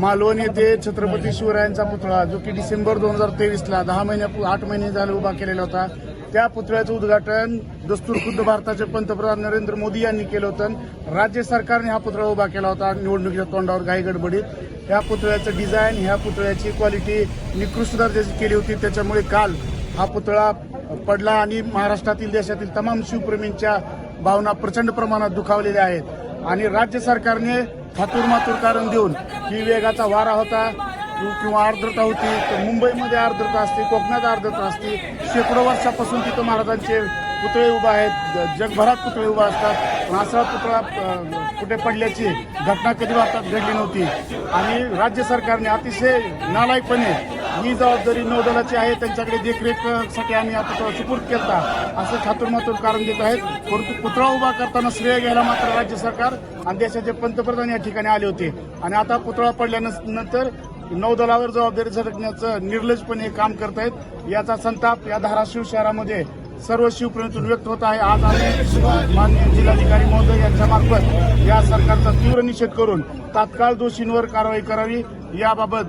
मालवण येथे छत्रपती शिवरायांचा पुतळा जो की डिसेंबर दोन हजार तेवीसला दहा महिन्या आठ महिने झाले उभा केलेला होता त्या पुतळ्याचं उद्घाटन दस्तूर खुद्द भारताचे पंतप्रधान नरेंद्र मोदी यांनी केलं होतं. राज्य सरकारने हा पुतळा उभा केला होता निवडणुकीच्या तोंडावर घाई गडबडीत. ह्या पुतळ्याचं डिझाईन ह्या पुतळ्याची क्वालिटी निकृष्ट दर्जाची केली होती. त्याच्यामुळे काल हा पुतळा पडला आणि महाराष्ट्रातील देशातील तमाम शिवप्रेमींच्या भावना प्रचंड प्रमाणात दुखावलेल्या आहेत. आणि राज्य सरकारने थातूर मातूर कारण देऊन ही वेगाचा वारा होता. किंवा आर्द्रता होती तर मुंबईमध्ये आर्द्रता असते कोकणात आर्द्रता असते. शेकडो वर्षापासून तिथं महाराजांचे पुतळे उभा आहेत. जगभरात पुतळे उभा असतात. पण असा पुतळा कुठे पडल्याची घटना कधी भारतात घडली नव्हती. आणि राज्य सरकारने अतिशय नालायकपणे ही जबाबदारी नौदलाची आहे. त्यांच्याकडे देखरेखसाठी आम्ही आता पुतळा सुपूर्द केला असं खातूरमातूर कारण देत आहेत. परंतु पुतळा उभा करताना श्रेय घ्यायला मात्र राज्य सरकार आणि देशाचे पंतप्रधान या ठिकाणी आले होते. आणि आता पुतळा पडल्यानंतर नौदलावर जबाबदारी झटकण्याचं निर्लजपणे काम करत आहेत. याचा संताप या धाराशिव शहरामध्ये सर्व शिवप्रेमीतून व्यक्त होत आहे. आज आम्ही माननीय जिल्हाधिकारी महोदय यांच्या मार्फत या सरकारचा तीव्र निषेध करून तात्काळ दोषींवर कारवाई करावी. याबाबत